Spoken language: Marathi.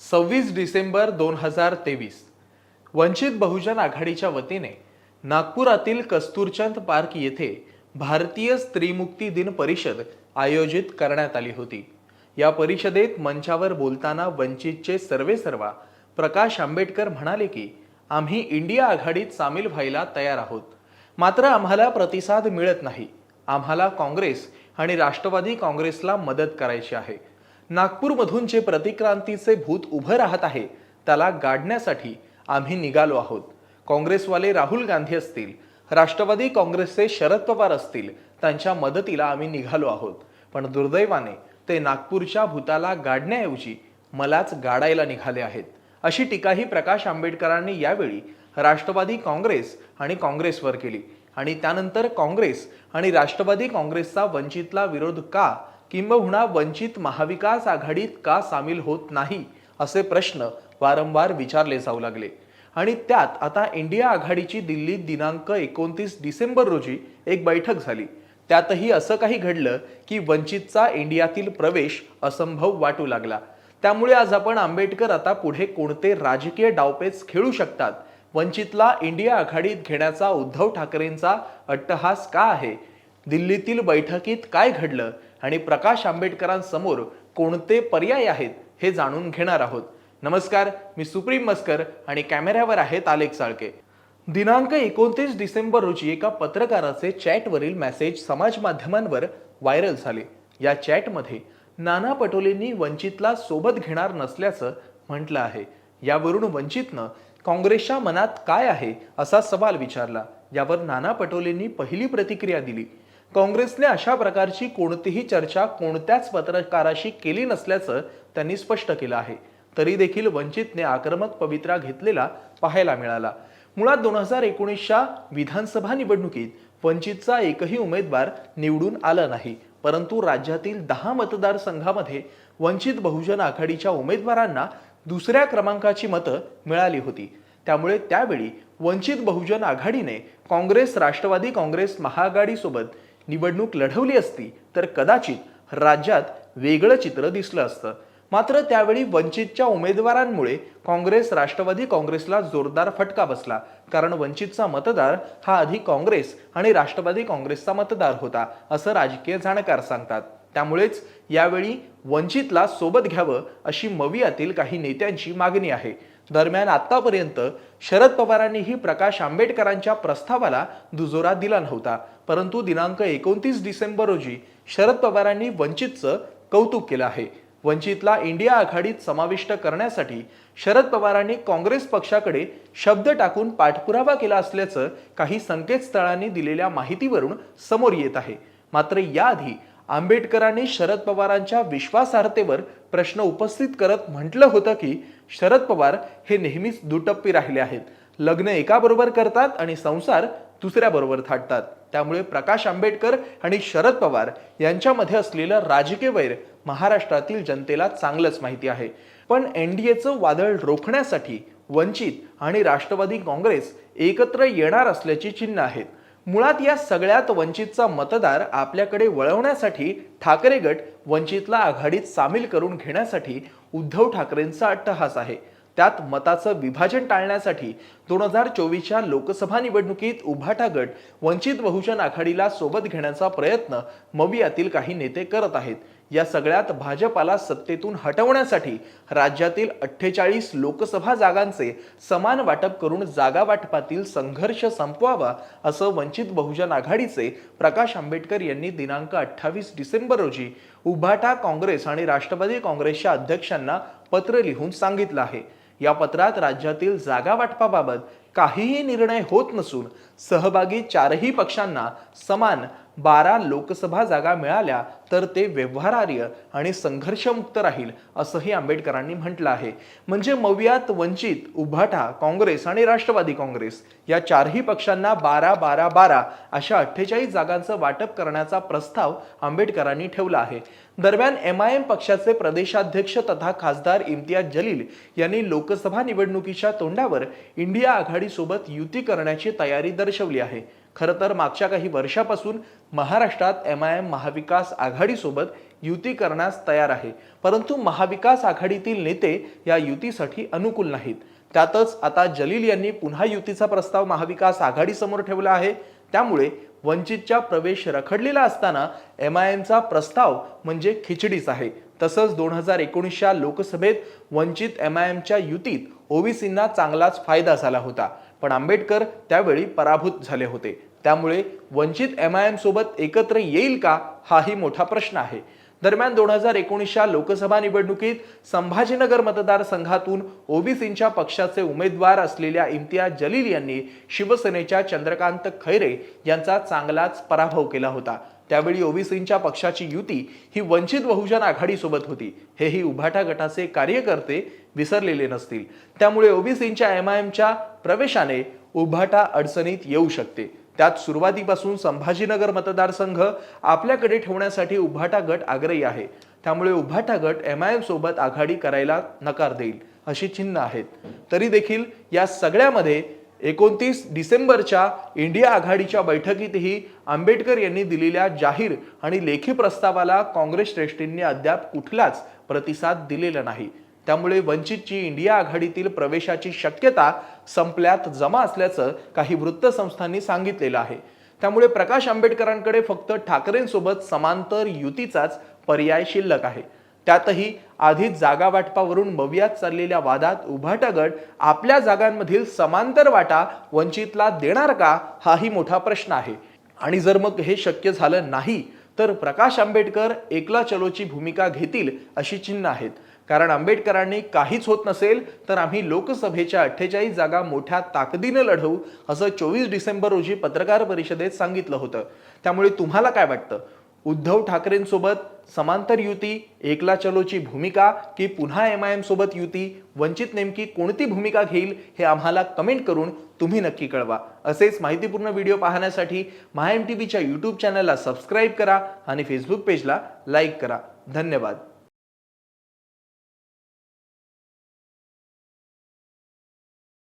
सव्वीस डिसेंबर दोन हजार तेवीस. वंचित बहुजन आघाडीच्या वतीने नागपुरातील कस्तुरचंद पार्क येथे भारतीय स्त्रीमुक्ती दिन परिषद आयोजित करण्यात आली होती. या परिषदेत मंचावर बोलताना वंचितचे सर्वेसर्वा प्रकाश आंबेडकर म्हणाले की आम्ही इंडिया आघाडीत सामील व्हायला तयार आहोत. मात्र आम्हाला प्रतिसाद मिळत नाही. आम्हाला काँग्रेस आणि राष्ट्रवादी काँग्रेसला मदत करायची आहे. नागपूरमधून जे प्रतिक्रांतीचे भूत उभं राहत आहे त्याला गाडण्यासाठी आम्ही निघालो आहोत. काँग्रेसवाले राहुल गांधी असतील राष्ट्रवादी काँग्रेसचे शरद पवार असतील त्यांच्या मदतीला आम्ही निघालो आहोत. पण दुर्दैवाने ते नागपूरच्या भूताला गाडण्याऐवजी मलाच गाडायला निघाले आहेत. अशी टीकाही प्रकाश आंबेडकरांनी यावेळी राष्ट्रवादी काँग्रेस आणि काँग्रेसवर केली. आणि त्यानंतर काँग्रेस आणि राष्ट्रवादी काँग्रेसचा वंचितला विरोध का किंबहुना वंचित महाविकास आघाडीत का सामील होत नाही असे प्रश्न वारंवार विचारले जाऊ लागले. आणि त्यात आता इंडिया आघाडीची दिल्लीत दिनांक एकोणतीस डिसेंबर रोजी एक बैठक झाली. त्यातही असं काही घडलं की वंचितचा इंडियातील प्रवेश असंभव वाटू लागला. त्यामुळे आज आपण आंबेडकर आता पुढे कोणते राजकीय डावपेच खेळू शकतात? वंचितला इंडिया आघाडीत घेण्याचा उद्धव ठाकरेंचा अट्टहास का आहे? दिल्लीतील बैठकीत काय घडलं? आणि प्रकाश आंबेडकरांसमोर कोणते पर्याय आहेत हे जाणून घेणार आहोत. नमस्कार मी सुप्रीम मस्कर आणि कॅमेऱ्यावर आहेत आलेख साळके. दिनांक एकोणतीस डिसेंबर रोजी एका पत्रकाराचे चॅटवरील मेसेज समाज माध्यमांवर व्हायरल झाले. या चॅटमध्ये नाना पटोलेंनी वंचितला सोबत घेणार नसल्याचं म्हटलं आहे. यावरून वंचितनं काँग्रेसच्या मनात काय आहे असा सवाल विचारला. यावर नाना पटोलेंनी पहिली प्रतिक्रिया दिली. काँग्रेसने अशा प्रकारची कोणतीही चर्चा कोणत्याच पत्रकाराशी केली नसल्याचं त्यांनी स्पष्ट केलं आहे. तरी देखील वंचितने आक्रमक पवित्रा घेतलेला पाहायला मिळाला. मुळात दोन हजार एकोणीसच्या विधानसभा निवडणुकीत वंचितचा एकही उमेदवार निवडून आला नाही. परंतु राज्यातील दहा मतदारसंघामध्ये वंचित बहुजन आघाडीच्या उमेदवारांना दुसऱ्या क्रमांकाची मतं मिळाली होती. त्यामुळे त्यावेळी वंचित बहुजन आघाडीने काँग्रेस राष्ट्रवादी काँग्रेस महाआघाडीसोबत निवडणूक लढवली असती तर कदाचित राज्यात वेगळं चित्र दिसलं असतं. मात्र त्यावेळी वंचितच्या उमेदवारांमुळे काँग्रेस राष्ट्रवादी काँग्रेसला जोरदार फटका बसला. कारण वंचितचा मतदार हा आधी काँग्रेस आणि राष्ट्रवादी काँग्रेसचा मतदार होता असं राजकीय जाणकार सांगतात. त्यामुळेच यावेळी वंचितला सोबत घ्यावं अशी मवियातील काही नेत्यांची मागणी आहे. दरम्यान आतापर्यंत शरद पवारांनीही प्रकाश आंबेडकरांच्या प्रस्तावाला दुजोरा दिला नव्हता. परंतु दिनांक एकोणतीस डिसेंबर रोजी शरद पवारांनी वंचितचं कौतुक केलं आहे. वंचितला इंडिया आघाडीत समाविष्ट करण्यासाठी शरद पवारांनी काँग्रेस पक्षाकडे शब्द टाकून पाठपुरावा केला असल्याचं काही संकेतस्थळांनी दिलेल्या माहितीवरून समोर येत आहे. मात्र याआधी आंबेडकरांनी शरद पवारांच्या विश्वासार्हतेवर प्रश्न उपस्थित करत म्हटलं होतं की शरद पवार हे नेहमीच दुटप्पी राहिले आहेत. लग्न एकाबरोबर करतात आणि संसार दुसऱ्याबरोबर थाटतात. त्यामुळे प्रकाश आंबेडकर आणि शरद पवार यांच्यामध्ये असलेलं राजकीय वैर महाराष्ट्रातील जनतेला चांगलंच माहिती आहे. पण एनडीएचं वादळ रोखण्यासाठी वंचित आणि राष्ट्रवादी काँग्रेस एकत्र येणार असल्याची चिन्ह आहेत. मुळात या सगळ्यात वंचितचा मतदार आपल्याकडे वळवण्यासाठी ठाकरे गट वंचितला आघाडीत सामील करून घेण्यासाठी उद्धव ठाकरेंचा अट्टहास आहे. त्यात मताचं विभाजन टाळण्यासाठी दोन हजार चोवीसच्या लोकसभा निवडणुकीत उभाटा गट वंचित बहुजन आघाडीला सोबत घेण्याचा प्रयत्न मवियातील काही नेते करत आहेत. या सगळ्यात भाजपाला सत्तेतून हटवण्यासाठी राज्यातील अठ्ठेचाळीस लोकसभा जागांचे समान वाटप करून जागा वाटपातील संघर्ष संपवावा असं वंचित बहुजन आघाडीचे प्रकाश आंबेडकर यांनी दिनांक अठ्ठावीस डिसेंबर रोजी उभाटा काँग्रेस आणि राष्ट्रवादी काँग्रेसच्या अध्यक्षांना पत्र लिहून सांगितलं आहे. या पत्रात राज्यातील जागा वाटपाबाबत काहीही निर्णय होत नसून सहभागी चारही पक्षांना समान बारा लोकसभा जागा मिळाल्या तर ते व्यवहारार्य आणि संघर्षमुक्त राहील असंही आंबेडकरांनी म्हटलं आहे. म्हणजे मवियात वंचित उभाटा काँग्रेस आणि राष्ट्रवादी काँग्रेस या चारही पक्षांना बारा बारा बारा अशा अठ्ठेचाळीस जागांचं वाटप करण्याचा प्रस्ताव आंबेडकरांनी ठेवला आहे. दरम्यान एम आय एम पक्षाचे प्रदेशाध्यक्ष तथा खासदार इम्तियाज जलील यांनी लोकसभा निवडणुकीच्या तोंडावर इंडिया आघाडीसोबत युती करण्याची तयारी दर्शवली आहे. खरं तर मागच्या काही वर्षापासून महाराष्ट्रात एम आय एम महाविकास आघाडीसोबत युती करण्यास तयार आहे. परंतु महाविकास आघाडीतील नेते या युतीसाठी अनुकूल नाहीत. त्यातच आता जलील यांनी पुन्हा युतीचा प्रस्ताव महाविकास आघाडीसमोर ठेवला आहे. त्यामुळे वंचितच्या प्रवेश रखडलेला असताना एम आय एमचा प्रस्ताव म्हणजे खिचडीच आहे. तसंच दोन हजार एकोणीसच्या लोकसभेत वंचित एम आय एमच्या युतीत ओबीसींना चांगलाच फायदा झाला होता. पण आंबेडकर त्यावेळी पराभूत झाले होते. त्यामुळे वंचित एम आय एम सोबत एकत्र येईल का हाही मोठा प्रश्न आहे. दरम्यान दोन हजार एकोणीसच्या लोकसभा निवडणुकीत संभाजीनगर मतदारसंघातून ओबीसींच्या पक्षाचे उमेदवार असलेल्या इम्तियाज जलील यांनी शिवसेनेच्या चंद्रकांत खैरे यांचा चांगलाच पराभव केला होता. त्यावेळी ओबीसींच्या पक्षाची युती ही वंचित बहुजन आघाडीसोबत होती. हेही उभाटा गटाचे कार्यकर्ते विसरलेले नसतील. त्यामुळे ओबीसींच्या एम आय एमच्या प्रवेशाने उभाटा अडचणीत येऊ शकते. त्यात सुरुवातीपासून संभाजीनगर मतदारसंघ आपल्याकडे ठेवण्यासाठी उभाटा गट आग्रही आहे. त्यामुळे उभाटा गट एम आय एम सोबत आघाडी करायला नकार देईल अशी चिन्ह आहेत. तरी देखील या सगळ्यामध्ये एकोणतीस डिसेंबरच्या इंडिया आघाडीच्या बैठकीतही आंबेडकर यांनी दिलेल्या जाहीर आणि लेखी प्रस्तावाला काँग्रेस श्रेष्ठींनी अद्याप कुठलाच प्रतिसाद दिलेला नाही. त्यामुळे वंचितची इंडिया आघाडीतील प्रवेशाची शक्यता संपल्यात जमा असल्याचं काही वृत्तसंस्थांनी सांगितलेलं आहे. त्यामुळे प्रकाश आंबेडकरांकडे फक्त ठाकरेंसोबत समांतर युतीचाच पर्याय शिल्लक आहे. त्यातही आधीच जागा वाटपावरून मवियात चाललेल्या वादात उभाटा गट आपल्या जागांमधील समांतर वाटा वंचितला देणार का हाही मोठा प्रश्न आहे. आणि जर मग हे शक्य झालं नाही तर प्रकाश आंबेडकर एकला चलोची भूमिका घेतील अशी चिन्ह आहेत. कारण आंबेडकरांनी काहीच होत नसेल तर आम्ही लोकसभेच्या अठ्ठेचाळीस जागा मोठ्या ताकदीनं लढवू असं चोवीस डिसेंबर रोजी पत्रकार परिषदेत सांगितलं होतं. त्यामुळे तुम्हाला काय वाटतं? उद्धव ठाकरेंसोबत समांतर युती एकला चलोची भूमिका की पुन्हा एम आय एम सोबत युती? वंचित नेमकी कोणती भूमिका घेईल हे आम्हाला कमेंट करून तुम्ही नक्की कळवा. असेच माहितीपूर्ण व्हिडिओ पाहण्यासाठी महा एम टी व्हीच्या यूट्यूब चॅनलला सबस्क्राईब करा आणि फेसबुक पेजला लाईक करा. धन्यवाद.